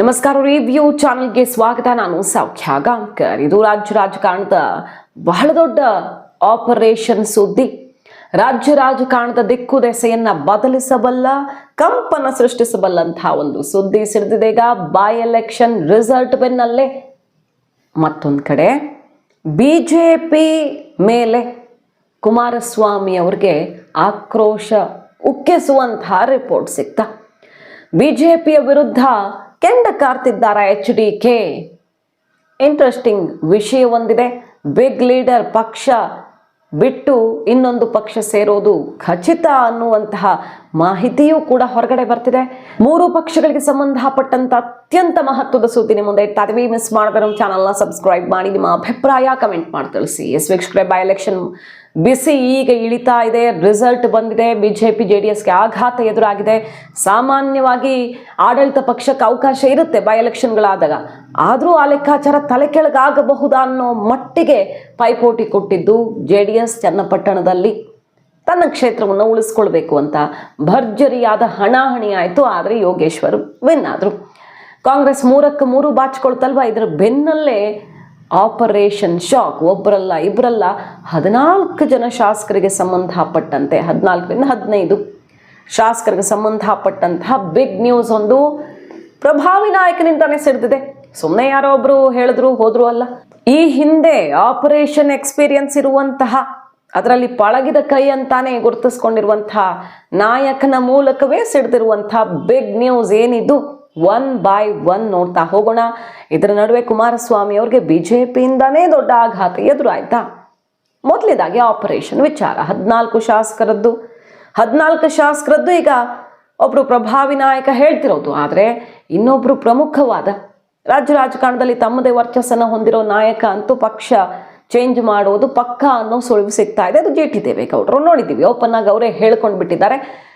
ನಮಸ್ಕಾರ ರಿವ್ಯೂ ಚಾನೆಲ್ಗೆ ಸ್ವಾಗತ. ನಾನು ಸೌಖ್ಯ ಗಾಂಕರ್ ಇದು ರಾಜ್ಯ ರಾಜಕಾರಣದ ಬಹಳ ದೊಡ್ಡ ಆಪರೇಷನ್ ಸುದ್ದಿ. ರಾಜ್ಯ ರಾಜಕಾರಣದ ದಿಕ್ಕು ದೆಸೆಯನ್ನ ಬದಲಿಸಬಲ್ಲ, ಕಂಪನ ಸೃಷ್ಟಿಸಬಲ್ಲಂತಹ ಒಂದು ಸುದ್ದಿ ಸಿಡಿದಿದೆ. ಈಗ ಬೈ ಎಲೆಕ್ಷನ್ ರಿಸಲ್ಟ್ ಬೆನ್ನಲ್ಲೇ ಮತ್ತೊಂದು ಕಡೆ. ಬಿಜೆಪಿ ಮೇಲೆ ಕುಮಾರಸ್ವಾಮಿ ಅವ್ರಿಗೆ ಆಕ್ರೋಶ ಉಕ್ಕಿಸುವಂತಹ ರಿಪೋರ್ಟ್ ಸಿಕ್ತ. ಬಿಜೆಪಿಯ ವಿರುದ್ಧ ಕೆಂಡ ಕಾರ್ತಿದ್ದಾರೆ ಎಚ್ ಡಿ ಕೆ. ಇಂಟ್ರೆಸ್ಟಿಂಗ್ ವಿಷಯ ಒಂದಿದೆ. ಬಿಗ್ ಲೀಡರ್ ಪಕ್ಷ ಬಿಟ್ಟು ಇನ್ನೊಂದು ಪಕ್ಷ ಸೇರೋದು ಖಚಿತ ಅನ್ನುವಂತಹ ಮಾಹಿತಿಯೂ ಕೂಡ ಹೊರಗಡೆ ಬರ್ತಿದೆ. ಮೂರು ಪಕ್ಷಗಳಿಗೆ ಸಂಬಂಧಪಟ್ಟಂತ ಅತ್ಯಂತ ಮಹತ್ವದ ಸುದ್ದಿ ನಿಮ್ಮ ಮುಂದೆ ಇಡ್ತಾ ಮಿಸ್ ಮಾಡಿದ್ರೆ ನಮ್ಮ ಚಾನಲ್ನ ಸಬ್ಸ್ಕ್ರೈಬ್ ಮಾಡಿ, ನಿಮ್ಮ ಅಭಿಪ್ರಾಯ ಕಮೆಂಟ್ ಮಾಡಿ ತಿಳಿಸಿ. ಎಸ್ ವೀಕ್ಷಕರೇ ಬೈ ಎಲೆಕ್ಷನ್ ಬಿಸಿ ಈಗ ಇಳಿತಾ ಇದೆ. ರಿಸಲ್ಟ್ ಬಂದಿದೆ. ಬಿಜೆಪಿ ಜೆ ಡಿ ಎಸ್ಗೆ ಆಘಾತ ಎದುರಾಗಿದೆ. ಸಾಮಾನ್ಯವಾಗಿ ಆಡಳಿತ ಪಕ್ಷಕ್ಕೆ ಅವಕಾಶ ಇರುತ್ತೆ ಬೈ ಎಲೆಕ್ಷನ್ಗಳಾದಾಗ ಆದರೂ ಆ ಲೆಕ್ಕಾಚಾರ ತಲೆ ಕೆಳಗಾಗಬಹುದಾ ಅನ್ನೋ ಮಟ್ಟಿಗೆ ಪೈಪೋಟಿ ಕೊಟ್ಟಿದ್ದು ಜೆ ಡಿ ಎಸ್ ಚನ್ನಪಟ್ಟಣದಲ್ಲಿ. ತನ್ನ ಕ್ಷೇತ್ರವನ್ನು ಉಳಿಸ್ಕೊಳ್ಬೇಕು ಅಂತ ಭರ್ಜರಿಯಾದ ಹಣಾಹಣಿ ಆಯಿತು. ಆದರೆ ಯೋಗೇಶ್ವರ್ ವಿನ್ ಆದರು. ಕಾಂಗ್ರೆಸ್ ಮೂರಕ್ಕೆ ಮೂರು ಬಾಚ್ಕೊಳ್ತಲ್ವ? ಇದರ ಬೆನ್ನಲ್ಲೇ ಆಪರೇಷನ್ ಶಾಕ್ ಒಬ್ಬರಲ್ಲ ಇಬ್ಬರಲ್ಲ ಹದಿನಾಲ್ಕು ಜನ ಶಾಸಕರಿಗೆ ಸಂಬಂಧಪಟ್ಟಂತೆ, ಹದಿನಾಲ್ಕರಿಂದ ಹದಿನೈದು ಶಾಸಕರಿಗೆ ಸಂಬಂಧಪಟ್ಟಂತಹ ಬಿಗ್ ನ್ಯೂಸ್ ಒಂದು ಪ್ರಭಾವಿ ನಾಯಕನಿಂದಾನೇ ಸಿಡ್ದಿದೆ. ಸುಮ್ಮನೆ ಯಾರೋ ಒಬ್ರು ಹೇಳಿದ್ರು, ಹೋದ್ರು ಅಲ್ಲ. ಈ ಹಿಂದೆ ಆಪರೇಷನ್ ಎಕ್ಸ್ಪೀರಿಯನ್ಸ್ ಇರುವಂತಹ ಅದರಲ್ಲಿ ಪಳಗಿದ ಕೈ ಅಂತಾನೆ ಗುರುತಿಸ್ಕೊಂಡಿರುವಂತಹ ನಾಯಕನ ಮೂಲಕವೇ ಸಿಡ್ದಿರುವಂತಹ ಬಿಗ್ ನ್ಯೂಸ್ ಏನಿದು? ಒನ್ ಬೈ ಒನ್ ನೋಡ್ತಾ ಹೋಗೋಣ. ಇದರ ನಡುವೆ ಕುಮಾರಸ್ವಾಮಿ ಅವ್ರಿಗೆ ಬಿಜೆಪಿಯಿಂದಾನೇ ದೊಡ್ಡ ಆಘಾತ ಎದುರಾಯ್ತಾ? ಮೊದಲೇದಾಗಿ ಆಪರೇಷನ್ ವಿಚಾರ. ಹದಿನಾಲ್ಕು ಶಾಸಕರದ್ದು. ಹದಿನಾಲ್ಕು ಶಾಸಕರದ್ದು ಈಗ ಒಬ್ರು ಪ್ರಭಾವಿ ನಾಯಕ ಹೇಳ್ತಿರೋದು. ಆದರೆ ಇನ್ನೊಬ್ರು ಪ್ರಮುಖವಾದ ರಾಜ್ಯ ರಾಜಕಾರಣದಲ್ಲಿ ತಮ್ಮದೇ ವರ್ಚಸ್ಸನ್ನು ಹೊಂದಿರೋ ನಾಯಕ ಅಂತೂ ಪಕ್ಷ ಚೇಂಜ್ ಮಾಡೋದು ಪಕ್ಕ ಅನ್ನೋ ಸುಳಿವು ಸಿಗ್ತಾ ಇದೆ. ಅದು ಜಿ ಟಿ ದೇವೇಗೌಡರು ನೋಡಿದ್ದೀವಿ. ಓಪನ್ ಆಗಿ ಅವರೇ ಹೇಳ್ಕೊಂಡು ಬಿಟ್ಟಿದ್ದಾರೆ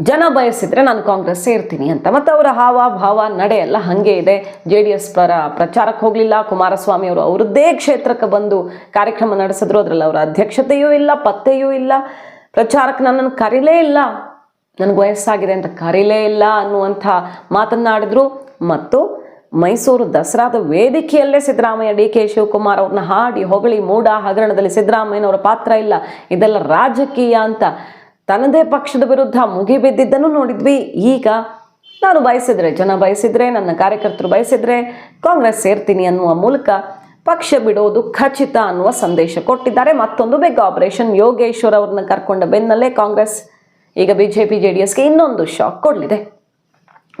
ಜನ ಬಯಸಿದ್ರೆ ನಾನು ಕಾಂಗ್ರೆಸ್ ಸೇರ್ತೀನಿ ಅಂತ. ಮತ್ತು ಅವರ ಹಾವ, ಭಾವ, ನಡೆ ಎಲ್ಲ ಹಾಗೆ ಇದೆ. ಜೆ ಡಿ ಎಸ್ ಪರ ಪ್ರಚಾರಕ್ಕೆ ಹೋಗಲಿಲ್ಲ. ಕುಮಾರಸ್ವಾಮಿ ಅವರು ಅವರದ್ದೇ ಕ್ಷೇತ್ರಕ್ಕೆ ಬಂದು ಕಾರ್ಯಕ್ರಮ ನಡೆಸಿದ್ರು. ಅದರಲ್ಲಿ ಅವರ ಅಧ್ಯಕ್ಷತೆಯೂ ಇಲ್ಲ, ಪತ್ತೆಯೂ ಇಲ್ಲ. ಪ್ರಚಾರಕ್ಕೆ ನನ್ನನ್ನು ಕರೀಲೇ ಇಲ್ಲ. ನನಗೆ ವಯಸ್ಸಾಗಿದೆ ಅಂತ ಕರೀಲೇ ಇಲ್ಲ ಅನ್ನುವಂಥ ಮಾತನ್ನಾಡಿದ್ರು. ಮತ್ತು ಮೈಸೂರು ದಸರಾದ ವೇದಿಕೆಯಲ್ಲೇ ಸಿದ್ದರಾಮಯ್ಯ ಡಿ ಕೆ ಶಿವಕುಮಾರ್ ಅವ್ರನ್ನ ಹಾಡಿ, ಹೊಗಳಿ, ಮೂಡ ಹಗರಣದಲ್ಲಿ ಸಿದ್ದರಾಮಯ್ಯನವರ ಪಾತ್ರ ಇಲ್ಲ. ಇದೆಲ್ಲ ರಾಜಕೀಯ ಅಂತ. ತನ್ನದೇ ಪಕ್ಷದ ವಿರುದ್ಧ ಮುಗಿಬಿದ್ದಿದ್ದನ್ನು ನೋಡಿದ್ವಿ. ಈಗ ನಾನು ಬಯಸಿದ್ರೆ, ಜನ ಬಯಸಿದ್ರೆ, ನನ್ನ ಕಾರ್ಯಕರ್ತರು ಬಯಸಿದ್ರೆ ಕಾಂಗ್ರೆಸ್ ಸೇರ್ತೀನಿ ಅನ್ನುವ ಮೂಲಕ ಪಕ್ಷ ಬಿಡೋದು ಖಚಿತ ಅನ್ನುವ ಸಂದೇಶ ಕೊಟ್ಟಿದ್ದಾರೆ. ಮತ್ತೊಂದು ಬಿಗ್ ಆಪರೇಷನ್ ಯೋಗೇಶ್ವರ್ ಅವ್ರನ್ನ ಕರ್ಕೊಂಡ ಬೆನ್ನಲ್ಲೇ ಕಾಂಗ್ರೆಸ್. ಈಗ ಬಿಜೆಪಿ ಜೆ ಡಿ ಎಸ್ಗೆ ಇನ್ನೊಂದು ಶಾಕ್ ಕೊಡಲಿದೆ.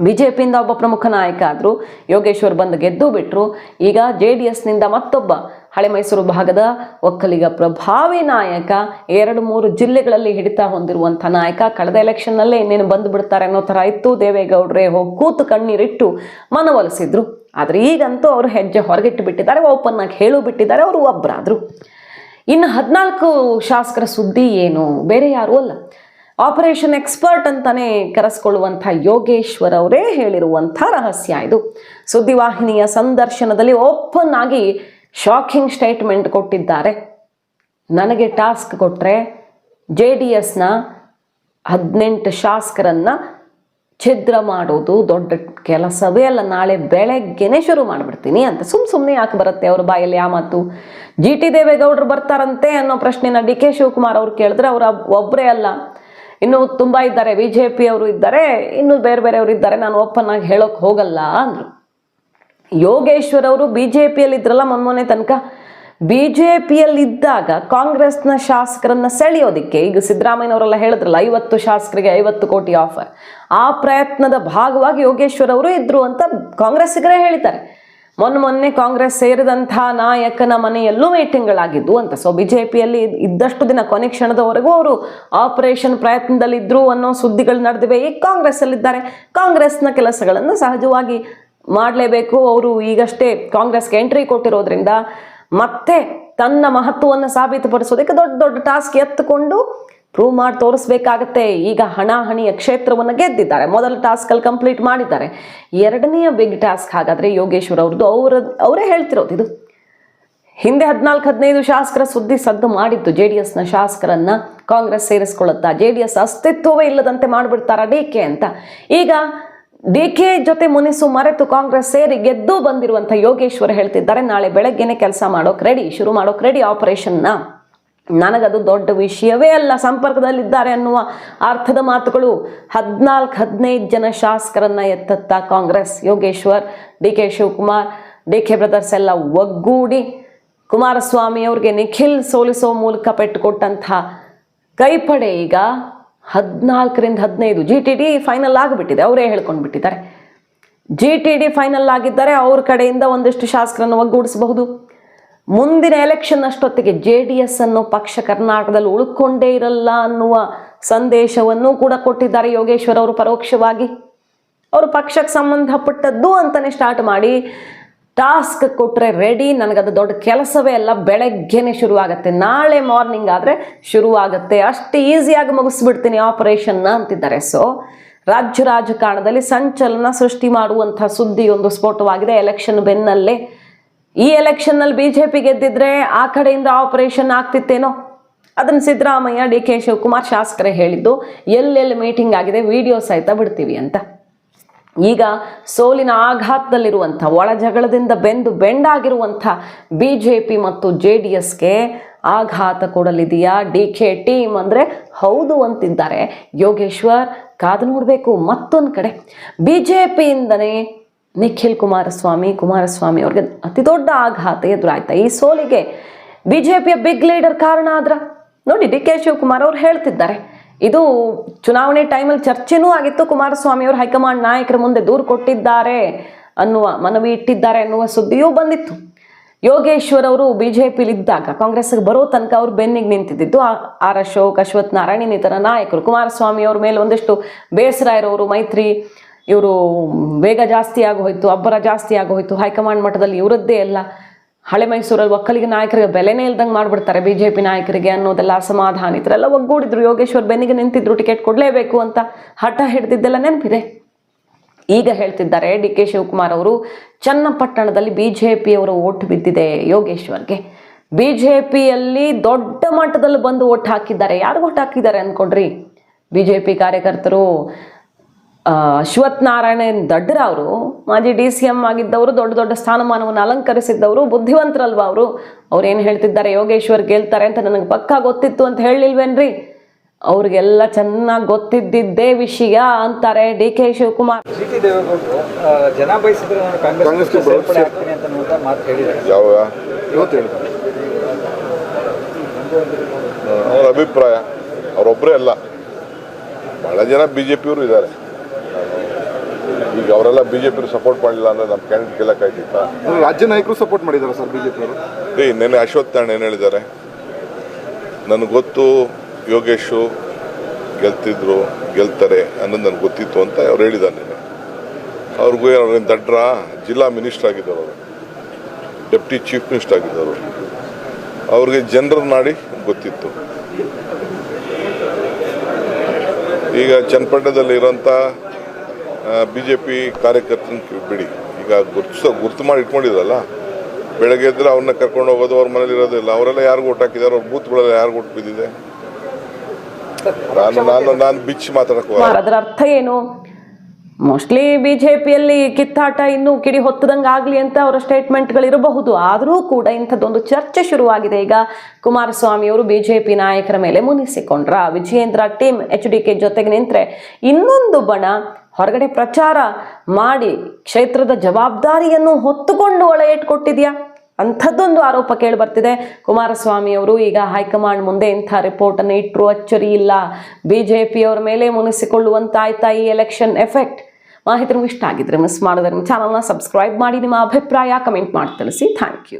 ಬಿಜೆಪಿಯಿಂದ ಒಬ್ಬ ಪ್ರಮುಖ ನಾಯಕ ಆದರು, ಯೋಗೇಶ್ವರ್ ಬಂದು ಗೆದ್ದು ಬಿಟ್ಟರು ಈಗ ಜೆ ಡಿ ಎಸ್ನಿಂದ ಮತ್ತೊಬ್ಬ ಹಳೆ ಮೈಸೂರು ಭಾಗದ ಒಕ್ಕಲಿಗ ಪ್ರಭಾವಿ ನಾಯಕ ಎರಡು ಮೂರು ಜಿಲ್ಲೆಗಳಲ್ಲಿ ಹಿಡಿತ ಹೊಂದಿರುವಂಥ ನಾಯಕ ಕಳೆದ ಎಲೆಕ್ಷನ್ನಲ್ಲೇ ಇನ್ನೇನು ಬಂದು ಬಿಡ್ತಾರೆ ಅನ್ನೋ ಥರ ಇತ್ತು. ದೇವೇಗೌಡರೇ ಹೋಗಿ ಕೂತು ಕಣ್ಣೀರಿಟ್ಟು ಮನವೊಲಿಸಿದ್ರು. ಆದರೆ ಈಗಂತೂ ಅವರು ಹೆಜ್ಜೆ ಹೊರಗಿಟ್ಟು ಬಿಟ್ಟಿದ್ದಾರೆ ಓಪನ್ ಆಗಿ ಹೇಳು ಬಿಟ್ಟಿದ್ದಾರೆ, ಅವರು ಒಬ್ಬರಾದರು ಇನ್ನು ಹದಿನಾಲ್ಕು ಶಾಸಕರ ಸುದ್ದಿ ಏನು? ಬೇರೆ ಯಾರೂ ಅಲ್ಲ. ಆಪರೇಷನ್ ಎಕ್ಸ್ಪರ್ಟ್ ಅಂತಾನೆ ಕರೆಸ್ಕೊಳ್ಳುವಂಥ ಯೋಗೇಶ್ವರ್ ಅವರೇ ಹೇಳಿರುವಂಥ ರಹಸ್ಯ ಇದು. ಸುದ್ದಿವಾಹಿನಿಯ ಸಂದರ್ಶನದಲ್ಲಿ ಓಪನ್ ಆಗಿ ಶಾಕಿಂಗ್ ಸ್ಟೇಟ್ಮೆಂಟ್ ಕೊಟ್ಟಿದ್ದಾರೆ. ನನಗೆ ಟಾಸ್ಕ್ ಕೊಟ್ಟರೆ ಜೆ ಡಿ ಎಸ್ನ ಹದಿನೆಂಟು ಶಾಸಕರನ್ನ ಛಿದ್ರ ಮಾಡೋದು ದೊಡ್ಡ ಕೆಲಸವೇ ಅಲ್ಲ. ನಾಳೆ ಬೆಳಗ್ಗೆನೇ ಶುರು ಮಾಡಿಬಿಡ್ತೀನಿ ಅಂತ. ಸುಮ್ ಸುಮ್ಮನೆ ಯಾಕೆ ಬರುತ್ತೆ ಅವ್ರ ಬಾಯಲ್ಲಿ ಆ ಮಾತು? ಜಿ ಟಿ ದೇವೇಗೌಡರು ಬರ್ತಾರಂತೆ ಅನ್ನೋ ಪ್ರಶ್ನೆನ ಡಿ ಕೆ ಶಿವಕುಮಾರ್ ಅವ್ರು ಕೇಳಿದ್ರೆ ಅವ್ರು ಒಬ್ಬರೇ ಅಲ್ಲ. ಇನ್ನು ತುಂಬ ಇದ್ದಾರೆ. ಬಿ ಜೆ ಪಿಯವರು ಇದ್ದಾರೆ. ಇನ್ನು ಬೇರೆ ಬೇರೆಯವರು ಇದ್ದಾರೆ. ನಾನು ಓಪನ್ ಆಗಿ ಹೇಳೋಕೆ ಹೋಗಲ್ಲ ಅಂದರು. ಯೋಗೇಶ್ವರ್ ಅವರು ಬಿ ಜೆ ಪಿಯಲ್ಲಿ ಇದ್ರಲ್ಲ ಮೊನ್ನೆ ತನಕ? ಬಿ ಜೆ ಪಿಯಲ್ಲಿದ್ದಾಗ ಕಾಂಗ್ರೆಸ್ನ ಶಾಸಕರನ್ನ ಸೆಳೆಯೋದಿಕ್ಕೆ, ಈಗ ಸಿದ್ದರಾಮಯ್ಯನವರೆಲ್ಲ ಹೇಳಿದ್ರಲ್ಲ, ಐವತ್ತು ಶಾಸಕರಿಗೆ ಐವತ್ತು ಕೋಟಿ ಆಫರ್ ಆ ಪ್ರಯತ್ನದ ಭಾಗವಾಗಿ ಯೋಗೇಶ್ವರ್ ಅವರು ಇದ್ದರು ಅಂತ ಕಾಂಗ್ರೆಸ್ಸಿಗರೇ ಹೇಳಿದ್ದಾರೆ. ಮೊನ್ನೆ ಮೊನ್ನೆ ಕಾಂಗ್ರೆಸ್ ಸೇರಿದಂತಹ ನಾಯಕನ ಮನೆಯಲ್ಲೂ ಮೀಟಿಂಗ್ಗಳಾಗಿದ್ದು ಅಂತ ಸೊ ಬಿ ಜೆ ಪಿಯಲ್ಲಿ ಇದ್ದಷ್ಟು ದಿನ ಕೊನೆ ಕ್ಷಣದವರೆಗೂ ಅವರು ಆಪರೇಷನ್ ಪ್ರಯತ್ನದಲ್ಲಿದ್ದರು ಅನ್ನೋ ಸುದ್ದಿಗಳು ನಡೆದಿವೆ. ಈಗ ಕಾಂಗ್ರೆಸ್ಸಲ್ಲಿದ್ದಾರೆ ಕಾಂಗ್ರೆಸ್ನ ಕೆಲಸಗಳನ್ನು ಸಹಜವಾಗಿ ಮಾಡಲೇಬೇಕು. ಅವರು ಈಗಷ್ಟೇ ಕಾಂಗ್ರೆಸ್ಗೆ ಎಂಟ್ರಿ ಕೊಟ್ಟಿರೋದ್ರಿಂದ ಮತ್ತೆ ತನ್ನ ಮಹತ್ವವನ್ನು ಸಾಬೀತುಪಡಿಸೋದಕ್ಕೆ ದೊಡ್ಡ ದೊಡ್ಡ ಟಾಸ್ಕ್ ಎತ್ತುಕೊಂಡು ಪ್ರೂವ್ ಮಾಡಿ ತೋರಿಸ್ಬೇಕಾಗತ್ತೆ. ಈಗ ಹಣಾಹಣಿಯ ಕ್ಷೇತ್ರವನ್ನು ಗೆದ್ದಿದ್ದಾರೆ. ಮೊದಲ ಟಾಸ್ಕಲ್ಲಿ ಕಂಪ್ಲೀಟ್ ಮಾಡಿದ್ದಾರೆ. ಎರಡನೆಯ ಬಿಗ್ ಟಾಸ್ಕ್ ಹಾಗಾದರೆ ಯೋಗೇಶ್ವರ್ ಅವ್ರದ್ದು. ಅವರ, ಅವರೇ ಹೇಳ್ತಿರೋದು ಇದು. ಹಿಂದೆ ಹದಿನಾಲ್ಕು, ಹದಿನೈದು ಶಾಸಕರ ಸುದ್ದಿ ಸದ್ದು ಮಾಡಿದ್ದು. ಜೆ ಡಿ ಎಸ್ನ ಶಾಸಕರನ್ನ ಕಾಂಗ್ರೆಸ್ ಸೇರಿಸ್ಕೊಳ್ಳುತ್ತಾ ಜೆ ಡಿ ಎಸ್ ಅಸ್ತಿತ್ವವೇ ಇಲ್ಲದಂತೆ ಮಾಡಿಬಿಡ್ತಾರ ಡಿ ಕೆ ಅಂತ. ಈಗ ಡಿ ಕೆ ಜೊತೆ ಮುನಿಸು ಮರೆತು ಕಾಂಗ್ರೆಸ್ ಸೇರಿ ಗೆದ್ದು ಬಂದಿರುವಂಥ ಯೋಗೇಶ್ವರ್ ಹೇಳ್ತಿದ್ದಾರೆ. ನಾಳೆ ಬೆಳಗ್ಗೆನೆ ಕೆಲಸ ಮಾಡೋಕೆ ರೆಡಿ ಶುರು ಮಾಡೋಕೆ ರೆಡಿ ಆಪರೇಷನ್ನ ನನಗದು ದೊಡ್ಡ ವಿಷಯವೇ ಅಲ್ಲ ಸಂಪರ್ಕದಲ್ಲಿದ್ದಾರೆ ಅನ್ನುವ ಅರ್ಥದ ಮಾತುಗಳು. ಹದಿನಾಲ್ಕು, ಹದಿನೈದು ಜನ ಶಾಸಕರನ್ನ ಎತ್ತತ್ತ Congress, Yogeshwar, D K Shivakumar, D K brothers ಎಲ್ಲ ಒಗ್ಗೂಡಿ ಕುಮಾರಸ್ವಾಮಿ ಅವ್ರಿಗೆ ನಿಖಿಲ್ ಸೋಲಿಸೋ ಮೂಲಕ ಪೆಟ್ಟುಕೊಟ್ಟಂಥ ಕೈಪಡೆ ಈಗ ಹದಿನಾಲ್ಕರಿಂದ ಹದಿನೈದು ಜಿ ಟಿ ಡಿ ಫೈನಲ್ ಆಗಿಬಿಟ್ಟಿದೆ. ಅವರೇ ಹೇಳ್ಕೊಂಡು ಬಿಟ್ಟಿದ್ದಾರೆ ಜಿ ಟಿ ಡಿ ಫೈನಲ್ ಆಗಿದ್ದಾರೆ ಅವ್ರ ಕಡೆಯಿಂದ ಒಂದಿಷ್ಟು ಶಾಸಕರನ್ನು ಒಗ್ಗೂಡಿಸಬಹುದು. ಮುಂದಿನ ಎಲೆಕ್ಷನ್ ಅಷ್ಟೊತ್ತಿಗೆ ಜೆ ಡಿ ಎಸ್ ಅನ್ನೋ ಪಕ್ಷ ಕರ್ನಾಟಕದಲ್ಲಿ ಉಳ್ಕೊಂಡೇ ಇರಲ್ಲ ಅನ್ನುವ ಸಂದೇಶವನ್ನು ಕೂಡ ಕೊಟ್ಟಿದ್ದಾರೆ ಯೋಗೇಶ್ವರ್ ಅವರು ಪರೋಕ್ಷವಾಗಿ. ಅವರು ಪಕ್ಷಕ್ಕೆ ಸಂಬಂಧಪಟ್ಟದ್ದು ಅಂತಲೇ ಸ್ಟಾರ್ಟ್ ಮಾಡಿ. ಟಾಸ್ಕ್ ಕೊಟ್ಟರೆ ರೆಡಿ ನನಗದು ದೊಡ್ಡ ಕೆಲಸವೇ ಅಲ್ಲ, ಬೆಳಗ್ಗೆನೆ ಶುರುವಾಗುತ್ತೆ. ನಾಳೆ ಮಾರ್ನಿಂಗ್ ಆದರೆ ಶುರುವಾಗುತ್ತೆ. ಅಷ್ಟು ಈಸಿಯಾಗಿ ಮುಗಿಸ್ಬಿಡ್ತೀನಿ ಆಪರೇಷನ್ನ ಅಂತಿದ್ದಾರೆ. ಸೊ ರಾಜ್ಯ ರಾಜಕಾರಣದಲ್ಲಿ ಸಂಚಲನ ಸೃಷ್ಟಿ ಮಾಡುವಂಥ ಸುದ್ದಿ ಒಂದು ಸ್ಫೋಟವಾಗಿದೆ. ಎಲೆಕ್ಷನ್ ಬೆನ್ನಲ್ಲೇ ಈ ಎಲೆಕ್ಷನ್ನಲ್ಲಿ ಬಿ ಬಿಜೆಪಿ ಗೆದ್ದಿದ್ರೆ ಆ ಕಡೆಯಿಂದ ಆಪರೇಷನ್ ಆಗ್ತಿತ್ತೇನೋ? ಅದನ್ನು ಸಿದ್ದರಾಮಯ್ಯ, ಡಿ ಕೆ ಶಿವಕುಮಾರ್ ಶಾಸಕರೇ ಹೇಳಿದ್ದು, ಎಲ್ಲೆಲ್ಲಿ ಮೀಟಿಂಗ್ ಆಗಿದೆ ವಿಡಿಯೋ ಸಹಿತ ಬಿಡ್ತೀವಿ ಅಂತ. ಈಗ ಸೋಲಿನ ಆಘಾತದಲ್ಲಿರುವಂಥ, ಒಳ ಜಗಳದಿಂದ ಬೆಂದು ಬೆಂಡಾಗಿರುವಂಥ ಬಿ ಜೆ ಪಿ ಮತ್ತು ಜೆ ಡಿ ಎಸ್ಗೆ ಆಘಾತ ಕೊಡಲಿದೆಯಾ? ಡಿ ಕೆ ಟೀಮ್ ಅಂದರೆ ಹೌದು ಅಂತಿದ್ದಾರೆ. ಯೋಗೇಶ್ವರ್, ಕಾದು ನೋಡಬೇಕು ಮತ್ತೊಂದು ಕಡೆ. ಬಿ ಜೆ ಪಿಯಿಂದನೇ ನಿಖಿಲ್ ಕುಮಾರಸ್ವಾಮಿ ಕುಮಾರಸ್ವಾಮಿ ಅವ್ರಿಗೆ ಅತಿ ದೊಡ್ಡ ಆಘಾತ ಎದುರಾಯ್ತಾ? ಈ ಸೋಲಿಗೆ ಬಿ ಜೆ ಪಿಯ ಬಿಗ್ ಲೀಡರ್ ಕಾರಣ ಆದ್ರ? ನೋಡಿ, ಡಿ ಕೆ ಶಿವಕುಮಾರ್ ಅವ್ರು ಹೇಳ್ತಿದ್ದಾರೆ. ಇದು ಚುನಾವಣೆ ಟೈಮಲ್ಲಿ ಚರ್ಚೆನೂ ಆಗಿತ್ತು. ಕುಮಾರಸ್ವಾಮಿ ಅವರು ಹೈಕಮಾಂಡ್ ನಾಯಕರ ಮುಂದೆ ದೂರು ಕೊಟ್ಟಿದ್ದಾರೆ ಅನ್ನುವ ಮನವಿ ಇಟ್ಟಿದ್ದಾರೆ ಅನ್ನುವ ಸುದ್ದಿಯೂ ಬಂದಿತ್ತು. ಯೋಗೇಶ್ವರ್ ಅವರು ಬಿ ಜೆ ಇದ್ದಾಗ ಕಾಂಗ್ರೆಸ್ಗೆ ಬರೋ ತನಕ ಅವ್ರು ಬೆನ್ನಿಗೆ ನಿಂತಿದ್ದು ಆರ್ ಅಶೋಕ್ ಅಶ್ವಥ್ ನಾರಾಯಣ್ ಇನ್ನಿತರ ನಾಯಕರು. ಕುಮಾರಸ್ವಾಮಿ ಅವ್ರ ಮೇಲೆ ಒಂದಿಷ್ಟು ಬೇಸರ ಇರೋರು, ಮೈತ್ರಿ ಇವರು ವೇಗ ಜಾಸ್ತಿ ಆಗೋಯ್ತು, ಅಬ್ಬರ ಜಾಸ್ತಿ ಆಗೋಯ್ತು, ಹೈಕಮಾಂಡ್ ಮಟ್ಟದಲ್ಲಿ ಇವರದ್ದೇ ಎಲ್ಲ ಹಳೆ ಮೈಸೂರಲ್ಲಿ ಒಕ್ಕಲಿಗ ನಾಯಕರಿಗೆ ಬೆಲೆನೇ ಇಲ್ದಂಗೆ ಮಾಡಿಬಿಡ್ತಾರೆ ಬಿ ಜೆ ಪಿ ನಾಯಕರಿಗೆ ಅನ್ನೋದೆಲ್ಲ ಅಸಮಾಧಾನ. ಇದ್ರೆ ಎಲ್ಲ ಒಗ್ಗೂಡಿದ್ರು. ಯೋಗೇಶ್ವರ್ ಬೆನ್ನಿಗೆ ನಿಂತಿದ್ರು ಟಿಕೆಟ್ ಕೊಡಲೇಬೇಕು ಅಂತ ಹಠ ಹಿಡಿದಿದ್ದೆಲ್ಲ ನೆನಪಿದೆ. ಈಗ ಹೇಳ್ತಿದ್ದಾರೆ ಡಿ ಕೆ ಶಿವಕುಮಾರ್ ಅವರು, ಚನ್ನಪಟ್ಟಣದಲ್ಲಿ ಬಿ ಜೆ ಪಿಯವರು ಓಟ್ ಬಿದ್ದಿದೆ ಯೋಗೇಶ್ವರ್ಗೆ. ಬಿ ಜೆ ಪಿಯಲ್ಲಿ ದೊಡ್ಡ ಮಟ್ಟದಲ್ಲಿ ಬಂದು ಓಟ್ ಹಾಕಿದ್ದಾರೆ. ಯಾರು ಓಟ್ ಹಾಕಿದ್ದಾರೆ ಅಂದ್ಕೊಂಡ್ರಿ ಬಿ ಜೆ ಪಿ ಕಾರ್ಯಕರ್ತರು ಆ, ಅಶ್ವಥ್ ನಾರಾಯಣನ್ ದಡ್ಡರ ಅವರು ಮಾಜಿ ಡಿ ಸಿ ಎಂ ಆಗಿದ್ದವರು ದೊಡ್ಡ ದೊಡ್ಡ ಸ್ಥಾನಮಾನವನ್ನು ಅಲಂಕರಿಸಿದ್ದವರು ಬುದ್ಧಿವಂತರಲ್ವ ಅವರು? ಅವ್ರು ಏನು ಹೇಳ್ತಿದ್ದಾರೆ ಯೋಗೇಶ್ವರ್ ಗೆಲ್ತಾರೆ ಅಂತ ನನಗೆ ಪಕ್ಕಾ ಗೊತ್ತಿತ್ತು ಅಂತ ಹೇಳಿಲ್ವೇನ್ರಿ? ಅವ್ರಿಗೆಲ್ಲ ಚೆನ್ನಾಗಿ ಗೊತ್ತಿದ್ದಿದ್ದೇ ವಿಷಯ ಅಂತಾರೆ ಡಿ ಕೆ ಶಿವಕುಮಾರ್. ಜನ ಬಯಸಿದ್ರೆ ನಾನು ಕಾಂಗ್ರೆಸ್ ಸೇರ್ಪಡೆ ಆಗ್ತೀನಿ ಅಂತ ಅನ್ನುವಂಥ ಮಾತು ಹೇಳಿದ್ದಾರೆ. ಯಾವಾಗ? ಇವತ್ತು ಹೇಳಿದ್ರು ಅವರ ಅಭಿಪ್ರಾಯ ಅವರೊಬ್ಬರೇ ಅಲ್ಲ. ಬಹಳ ಜನ ಬಿ ಜೆ ಪಿಯವರು ಇದ್ದಾರೆ. ಈಗ ಅವರೆಲ್ಲ ಬಿ ಜೆ ಪಿ ಸಪೋರ್ಟ್ ಮಾಡಲಿಲ್ಲ ಅಂದ್ರೆ ನಮ್ಮ ಕ್ಯಾಂಡಿಡೇಟ್ ಅಂದ್ರೆ ರಾಜ್ಯ ನಾಯಕರು ಸಪೋರ್ಟ್ ಮಾಡಿದ್ದಾರೆ ಸರ್ ಬಿಜೆಪಿ ಅವರು ಏಯ್ ನಿನ್ನೆ ಅಶ್ವತ್ಥ ಏನು ಹೇಳಿದ್ದಾರೆ? ನನಗೆ ಗೊತ್ತು ಯೋಗೇಶು ಗೆಲ್ತಿದ್ರು ಗೆಲ್ತಾರೆ ಅನ್ನೋದು ನನಗೆ ಗೊತ್ತಿತ್ತು ಅಂತ ಅವ್ರು ಹೇಳಿದ್ದಾರೆ ನಿನ್ನೆ. ಅವ್ರಿಗೂ ಅವ್ರೇನು ದಡ್ರ? ಜಿಲ್ಲಾ ಮಿನಿಸ್ಟರ್ ಆಗಿದ್ದವರು ಅವರು. ಡೆಪ್ಟಿ ಚೀಫ್ ಮಿನಿಸ್ಟರ್ ಆಗಿದ್ದವರು ಅವ್ರಿಗೆ ಜನರ ನಾಡಿ ಗೊತ್ತಿತ್ತು. ಈಗ ಚನ್ನಪಟ್ಟಣದಲ್ಲಿ ಇರೋಂಥ ಬಿ ಜೆ ಪಿ ಕಾರ್ಯಕರ್ತನ ಬಿಡಿ. ಈಗ ಗುರುತು ಗುರ್ತು ಮಾಡಿ ಇಟ್ಕೊಂಡಿದ್ರಲ್ಲ, ಬೆಳಗ್ಗೆ ಎದ್ರೆ ಅವ್ರನ್ನ ಕರ್ಕೊಂಡು ಹೋಗೋದು ಅವ್ರ ಮನೇಲಿ ಇರೋದಿಲ್ಲ ಅವರೆಲ್ಲ ಯಾರು ಓಟ್ ಹಾಕಿದ್ದಾರೆ? ಅವ್ರ ಬೂತ್ಗಳೆಲ್ಲ ಯಾರು ಓಟ್ ಬಿದ್ದಿದೆ? ನಾನು ನಾನು ನಾನು ಬಿಚ್ಚಿ ಮಾತಾಡಕ್ಕೆ. ಅದರ ಅರ್ಥ ಏನು? ಮೋಸ್ಟ್ಲಿ ಬಿ ಜೆ ಕಿತ್ತಾಟ ಇನ್ನೂ ಕಿಡಿ ಹೊತ್ತದಂಗೆ ಆಗಲಿ ಅಂತ ಅವರ ಸ್ಟೇಟ್ಮೆಂಟ್ಗಳು ಇರಬಹುದು. ಆದರೂ ಕೂಡ ಇಂಥದ್ದೊಂದು ಚರ್ಚೆ ಶುರುವಾಗಿದೆ. ಈಗ ಕುಮಾರಸ್ವಾಮಿ ಅವರು ಬಿ ಜೆ ಪಿ ನಾಯಕರ ಮೇಲೆ ಮುನಿಸಿಕೊಂಡ್ರ. Vijayendra team H D K ಜೊತೆಗೆ ನಿಂತರೆ ಇನ್ನೊಂದು ಬಣ ಹೊರಗಡೆ ಪ್ರಚಾರ ಮಾಡಿ ಕ್ಷೇತ್ರದ ಜವಾಬ್ದಾರಿಯನ್ನು ಹೊತ್ತುಕೊಂಡು ಒಳ ಇಟ್ಕೊಟ್ಟಿದ್ಯಾ ಅಂಥದ್ದೊಂದು ಆರೋಪ ಕೇಳಿ ಬರ್ತಿದೆ ಕುಮಾರಸ್ವಾಮಿ ಅವರು ಈಗ ಹೈಕಮಾಂಡ್ ಮುಂದೆ ಇಂಥ ರಿಪೋರ್ಟ್ ಅನ್ನು ಇಟ್ಟರು ಅಚ್ಚರಿ ಇಲ್ಲ. ಪಿಯವ್ರ ಮೇಲೆ ಮುನಿಸಿಕೊಳ್ಳುವಂತಾಯ್ತಾ ಈ ಎಲೆಕ್ಷನ್ ಎಫೆಕ್ಟ್. ಮಾಹಿತಿ ನಿಮ್ಗೆ ಇಷ್ಟ ಆಗಿದ್ರೆ ಮಿಸ್ ಮಾಡಿದ್ರೆ ಚಾನಲ್ನ ಸಬ್ಸ್ಕ್ರೈಬ್ ಮಾಡಿ, ನಿಮ್ಮ ಅಭಿಪ್ರಾಯ ಕಮೆಂಟ್ ಮಾಡಿ ತಿಳಿಸಿ. Thank you